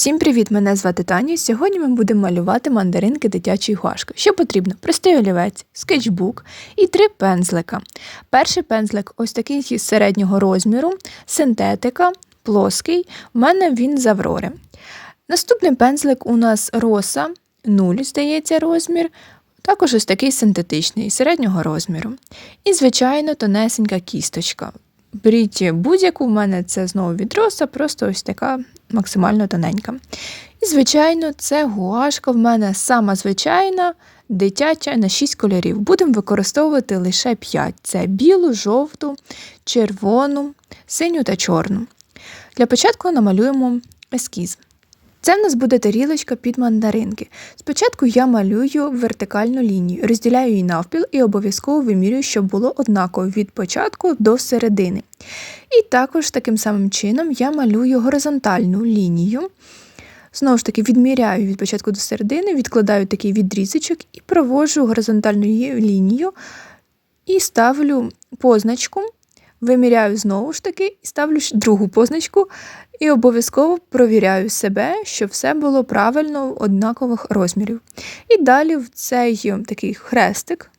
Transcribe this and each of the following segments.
Всім привіт! Мене звати Таня. Сьогодні ми будемо малювати мандаринки дитячої гуашки. Що потрібно? Простий олівець, скетчбук і три пензлика. Перший пензлик ось такий середнього розміру, синтетика, плоский. У мене він з Аврори. Наступний пензлик у нас роса, 0, здається, розмір. Також ось такий синтетичний, середнього розміру. І, звичайно, тонесенька кісточка. Беріть будь-яку, в мене це знову від роса, просто ось така максимально тоненька. І, звичайно, це гуашка в мене сама звичайна, дитяча на 6 кольорів. Будемо використовувати лише 5: це білу, жовту, червону, синю та чорну. Для початку намалюємо ескіз. Це в нас буде тарілочка під мандаринки. Спочатку я малюю вертикальну лінію, розділяю її навпіл і обов'язково вимірюю, щоб було однаково від початку до середини. І також таким самим чином я малюю горизонтальну лінію. Знову ж таки, відміряю від початку до середини, відкладаю такий відрізочок і проводжу горизонтальну лінію і ставлю позначку. Виміряю знову ж таки і ставлю другу позначку, і обов'язково провіряю себе, щоб все було правильно однакових розмірів. І далі в цей такий хрестик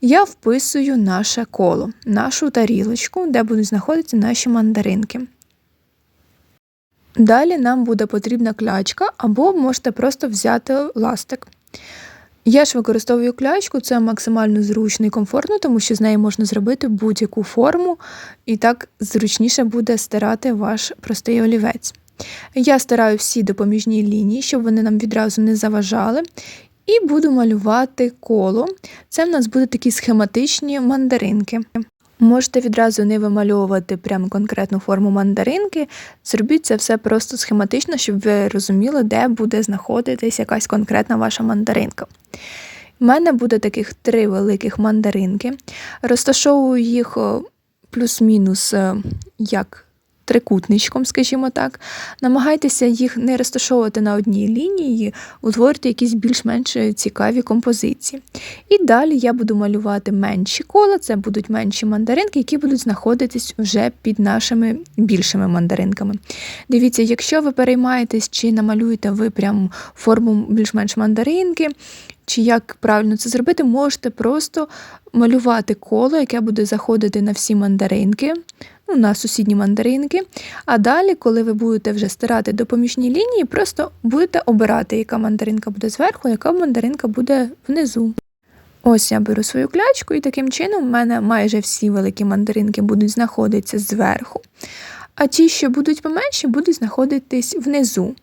я вписую наше коло, нашу тарілочку, де будуть знаходитися наші мандаринки. Далі нам буде потрібна клячка, або можете просто взяти ластик. Я ж використовую клячку, це максимально зручно і комфортно, тому що з неї можна зробити будь-яку форму, і так зручніше буде стирати ваш простий олівець. Я стираю всі допоміжні лінії, щоб вони нам відразу не заважали. І буду малювати коло. Це в нас будуть такі схематичні мандаринки. Можете відразу не вимальовувати прямо конкретну форму мандаринки, зробіть це все просто схематично, щоб ви розуміли, де буде знаходитись якась конкретна ваша мандаринка. У мене буде таких три великих мандаринки. Розташовую їх плюс-мінус як трикутничком, скажімо так. Намагайтеся їх не розташовувати на одній лінії, утворюйте якісь більш-менш цікаві композиції. І далі я буду малювати менші кола, це будуть менші мандаринки, які будуть знаходитись вже під нашими більшими мандаринками. Дивіться, якщо ви переймаєтесь, чи намалюєте ви прям форму більш-менш мандаринки, чи як правильно це зробити, можете просто малювати коло, яке буде заходити на всі мандаринки ну, на сусідні мандаринки. А далі, коли ви будете вже стирати допоміжні лінії, просто будете обирати, яка мандаринка буде зверху, яка мандаринка буде внизу. Ось я беру свою клячку, і таким чином в мене майже всі великі мандаринки будуть знаходитися зверху. А ті, що будуть поменші, будуть знаходитись внизу.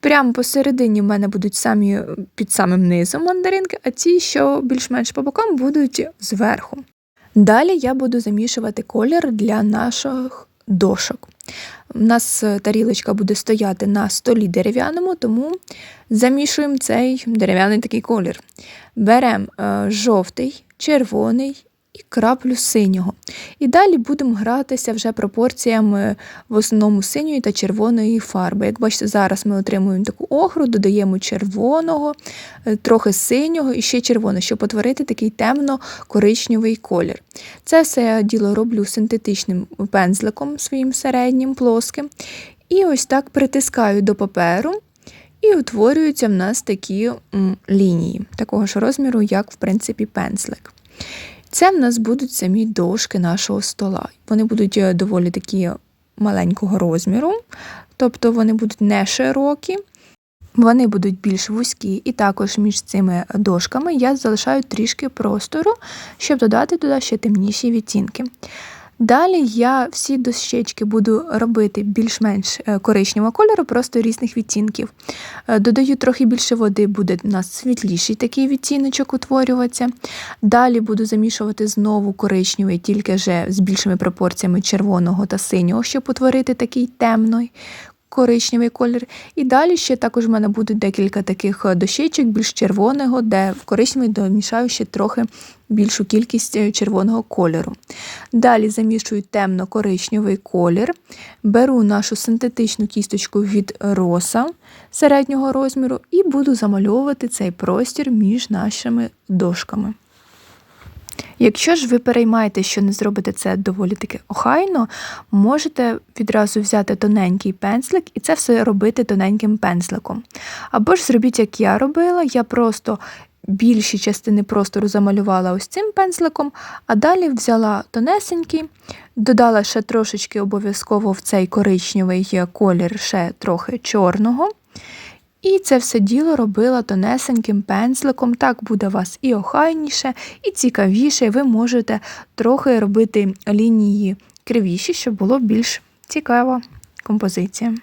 Прямо посередині в мене будуть самі під самим низом мандаринки, а ті, що більш-менш по бокам, будуть зверху. Далі я буду замішувати колір для наших дошок. У нас е, тарілочка буде стояти на столі дерев'яному, тому замішуємо цей дерев'яний такий колір. Беремо е, жовтий, червоний і краплю синього. І далі будемо гратися вже пропорціями в основному синьої та червоної фарби. Як бачите, зараз ми отримуємо таку охру, додаємо червоного, е, трохи синього і ще червоного, щоб утворити такий темно-коричневий колір. Це все діло роблю синтетичним пензликом своїм середнім, плоским. І ось так притискаю до паперу. І утворюються в нас такі м, лінії, такого ж розміру, як, в принципі, пензлик. Це в нас будуть самі дошки нашого стола. Вони будуть е, доволі такі маленького розміру, тобто вони будуть не широкі, вони будуть більш вузькі, і також між цими дошками я залишаю трішки простору, щоб додати туди ще темніші відтінки. Далі я всі дощечки буду робити більш-менш е, коричневого кольору, просто різних відтінків. Е, додаю трохи більше води, буде у нас світліший такий відтіночок утворюватися. Далі буду замішувати знову коричневий, тільки вже з більшими пропорціями червоного та синього, щоб утворити такий темний коричневий колір. І далі ще також в мене будуть декілька таких е, дощечок, більш червоного, де в коричневий домішаю ще трохи більшу кількість е, червоного кольору. Далі замішую темно-коричневий колір, беру нашу синтетичну кісточку від роса середнього розміру і буду замальовувати цей простір між нашими дошками. Якщо ж ви переймаєте, що не зробите це доволі таки охайно, можете відразу взяти тоненький пензлик і це все робити тоненьким пензликом. Або ж зробіть, як я робила, я просто більші частини простору замалювала ось цим пензликом, а далі взяла тонесенький, додала ще трошечки обов'язково в цей коричневий колір ще трохи чорного. І це все діло робила тонесеньким пензликом, так буде вас і охайніше, і цікавіше. Ви можете трохи робити лінії кривіші, щоб було більш цікава композиція.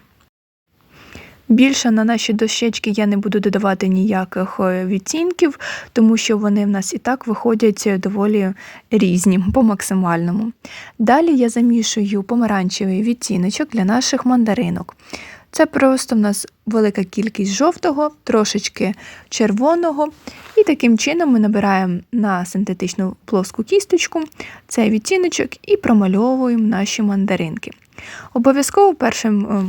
Більше на наші дощечки я не буду додавати ніяких е, відтінків, тому що вони в нас і так виходять доволі різні по максимальному. Далі я замішую помаранчевий відтіночок для наших мандаринок. Це просто в нас велика кількість жовтого, трошечки червоного. І таким чином ми набираємо на синтетичну плоску кісточку цей відтіночок і промальовуємо наші мандаринки. Обов'язково першим, е,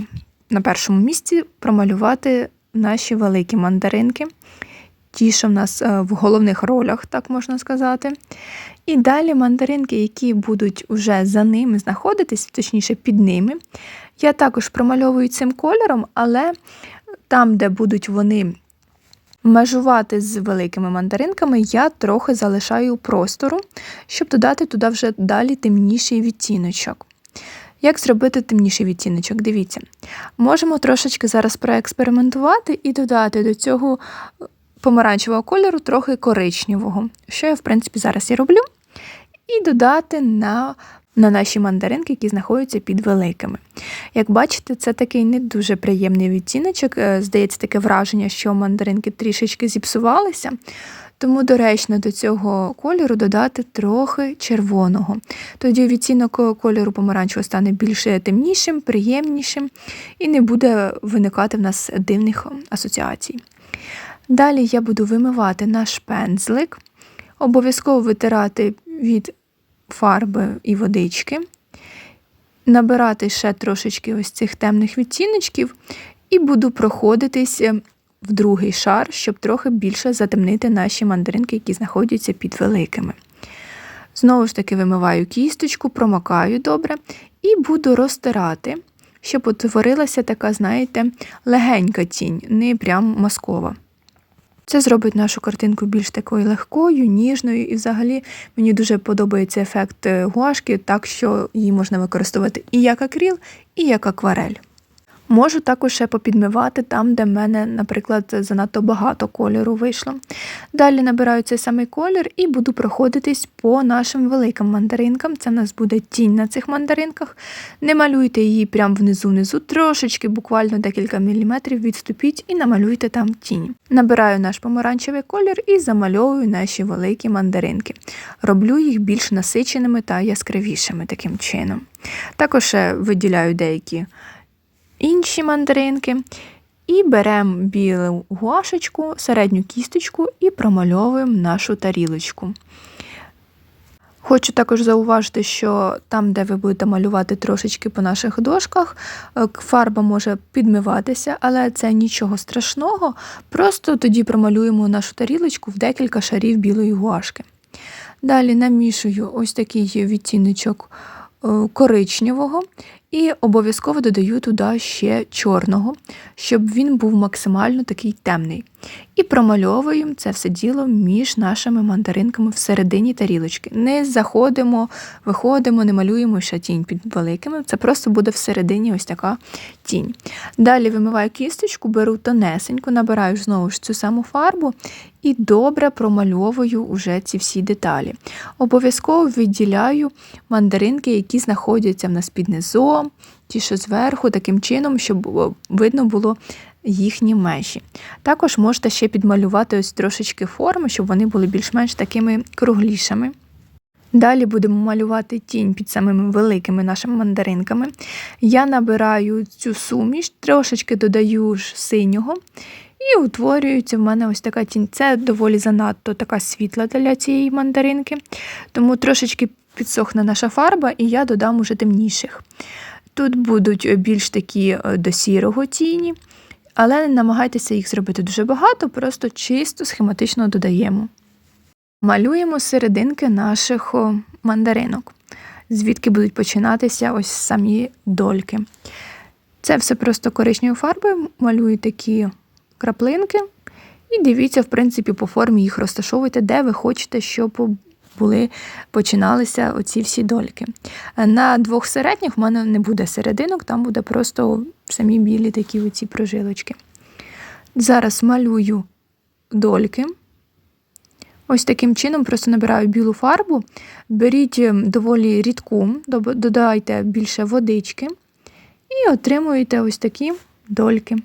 на першому місці промалювати наші великі мандаринки, ті, що в нас е, в головних ролях, так можна сказати. І далі мандаринки, які будуть вже за ними знаходитись, точніше під ними, я також промальовую цим кольором, але там, де будуть вони межувати з великими мандаринками, я трохи залишаю простору, щоб додати туди вже далі темніший відтіночок. Як зробити темніший відтіночок? Дивіться, можемо трошечки зараз проекспериментувати і додати до цього помаранчевого кольору трохи коричневого, що я, в принципі, зараз і роблю. І додати на на наші мандаринки, які знаходяться під великими. Як бачите, це такий не дуже приємний відтіночок. Е, здається, таке враження, що мандаринки трішечки зіпсувалися. Тому доречно до цього кольору додати трохи червоного. Тоді відтінок кольору помаранчевого стане більш темнішим, приємнішим і не буде виникати в нас дивних асоціацій. Далі я буду вимивати наш пензлик, обов'язково витирати від фарби і водички, набирати ще трошечки ось цих темних відтіночків, і буду проходитись е, в другий шар, щоб трохи більше затемнити наші мандаринки, які знаходяться під великими. Знову ж таки, вимиваю кісточку, промокаю добре і буду розтирати, щоб утворилася така, знаєте, легенька тінь, не прям маскова. Це зробить нашу картинку більш такою легкою, ніжною, і взагалі мені дуже подобається ефект е, гуашки, так що її можна використовувати і як акріл, і як акварель. Можу також ще попідмивати там, де в мене, наприклад, занадто багато кольору вийшло. Далі набираю цей самий колір і буду проходитись по нашим великим мандаринкам. Це в нас буде тінь на цих мандаринках. Не малюйте її прямо внизу-внизу, трошечки, буквально декілька міліметрів відступіть і намалюйте там тінь. Набираю наш помаранчевий колір і замальовую наші великі мандаринки. Роблю їх більш насиченими та яскравішими таким чином. Також виділяю деякі інші мандаринки. І беремо білу гуашечку, середню кісточку і промальовуємо нашу тарілочку. Хочу також зауважити, що там, де ви будете малювати трошечки по наших дошках, е, фарба може підмиватися, але це нічого страшного. Просто тоді промалюємо нашу тарілочку в декілька шарів білої гуашки. Далі намішую ось такий відтіночок е, коричневого і обов'язково додаю туди ще чорного, щоб він був максимально такий темний. І промальовуємо це все діло між нашими мандаринками всередині тарілочки. Не заходимо, виходимо, не малюємо ще тінь під великими. Це просто буде всередині ось така тінь. Далі вимиваю кісточку, беру тонесеньку, набираю знову ж цю саму фарбу і добре промальовую уже ці всі деталі. Обов'язково відділяю мандаринки, які знаходяться в нас під низом, ті, що зверху, таким чином, щоб видно було їхні межі. Також можете ще підмалювати ось трошечки форми, щоб вони були більш-менш такими круглішими. Далі будемо малювати тінь під самими великими нашими мандаринками. Я набираю цю суміш, трошечки додаю ж синього, і утворюється в мене ось така тінь. Це доволі занадто така світла для цієї мандаринки, тому трошечки підсохне наша фарба, і я додам уже темніших. Тут будуть більш такі е, до сірого тіні, але не намагайтеся їх зробити дуже багато, просто чисто схематично додаємо. Малюємо серединки наших мандаринок, звідки будуть починатися ось самі дольки. Це все просто коричневою фарбою, малюю такі краплинки. І дивіться, в принципі, по формі їх розташовуйте, де ви хочете, щоб були, починалися оці всі дольки. На двох середніх в мене не буде серединок, там буде просто самі білі такі оці прожилочки. Зараз малюю дольки. Ось таким чином просто набираю білу фарбу, беріть ем, доволі рідку, додайте більше водички і отримуєте ось такі дольки.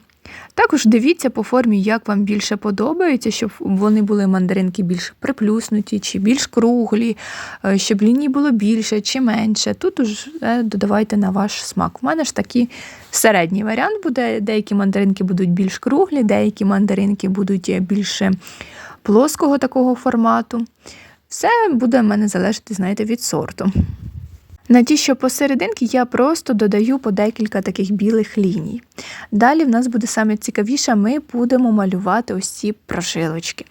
Також дивіться по формі, як вам більше подобається, щоб вони були мандаринки більш приплюснуті, чи більш круглі, е, щоб ліній було більше чи менше. Тут уже додавайте на ваш смак. У мене ж такий середній варіант буде. Деякі мандаринки будуть більш круглі, деякі мандаринки будуть е, більше плоского такого формату. Все буде в мене залежати, знаєте, від сорту. На ті, що посерединки, я просто додаю по декілька таких білих ліній. Далі в нас буде саме цікавіше, ми будемо малювати ось ці прожилочки.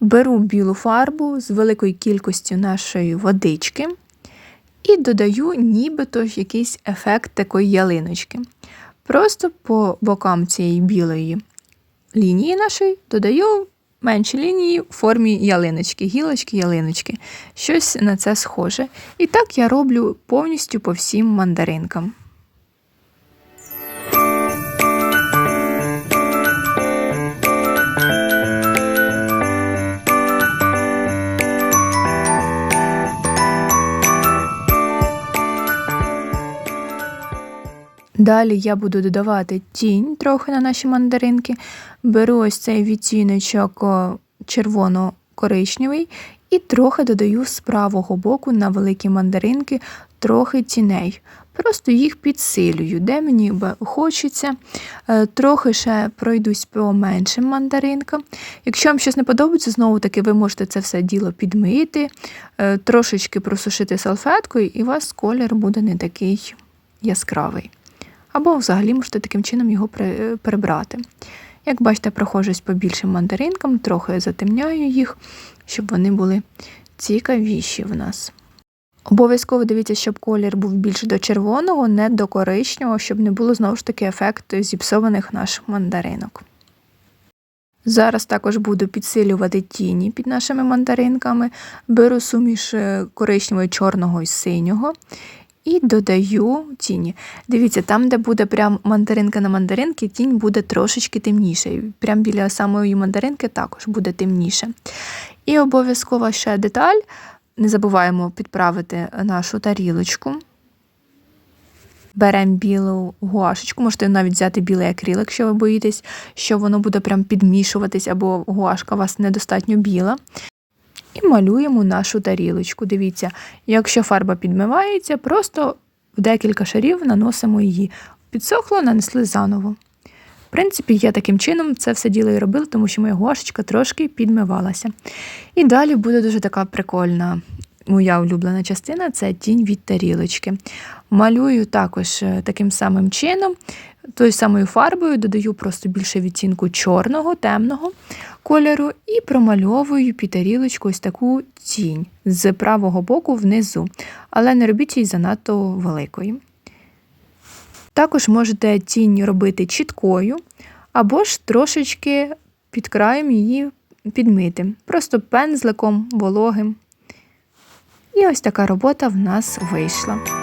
Беру білу фарбу з великою кількістю нашої водички і додаю нібито якийсь ефект такої ялиночки. Просто по бокам цієї білої лінії нашої додаю менші лінії в формі ялиночки, гілочки, ялиночки. Щось на це схоже. І так я роблю повністю по всім мандаринкам. Далі я буду додавати тінь трохи на наші мандаринки. Беру ось цей відтіночок червоно-коричневий і трохи додаю з правого боку на великі мандаринки трохи тіней. Просто їх підсилюю, де мені хочеться. Е, Трохи ще пройдусь по меншим мандаринкам. Якщо вам щось не подобається, знову таки ви можете це все діло підмити, е, трошечки просушити салфеткою, і у вас колір буде не такий яскравий. Або взагалі можете таким чином його прибрати. Як бачите, проходжусь по більшим мандаринкам, трохи затемняю їх, щоб вони були цікавіші в нас. Обов'язково дивіться, щоб колір був більш до червоного, не до коричневого, щоб не було знову ж таки ефекту зіпсованих наших мандаринок. Зараз також буду підсилювати тіні під нашими мандаринками. Беру суміш е, коричневого, чорного і синього і додаю тіні. Дивіться, там, де буде прям мандаринка на мандаринки, тінь буде трошечки темніше. Прям біля самої мандаринки також буде темніше. І обов'язково ще деталь. Не забуваємо підправити нашу тарілочку. Беремо білу гуашечку, можете навіть взяти білий акрил, якщо ви боїтесь, що воно буде прям підмішуватись, або гуашка у вас недостатньо біла. І малюємо нашу тарілочку. Дивіться, якщо фарба підмивається, просто в декілька шарів наносимо її. Підсохло, нанесли заново. В принципі, я таким чином це все діло і робила, тому що моя гуашечка трошки підмивалася. І далі буде дуже така прикольна моя улюблена частина це тінь від тарілочки. Малюю також е, таким самим чином, тою самою фарбою додаю просто більше відтінку чорного, темного кольору і промальовую під тарілочку ось таку тінь з правого боку внизу, але не робіть її занадто великою. Також можете тінь робити чіткою, або ж трошечки під краєм її підмити, просто пензликом вологим. І ось така робота в нас вийшла.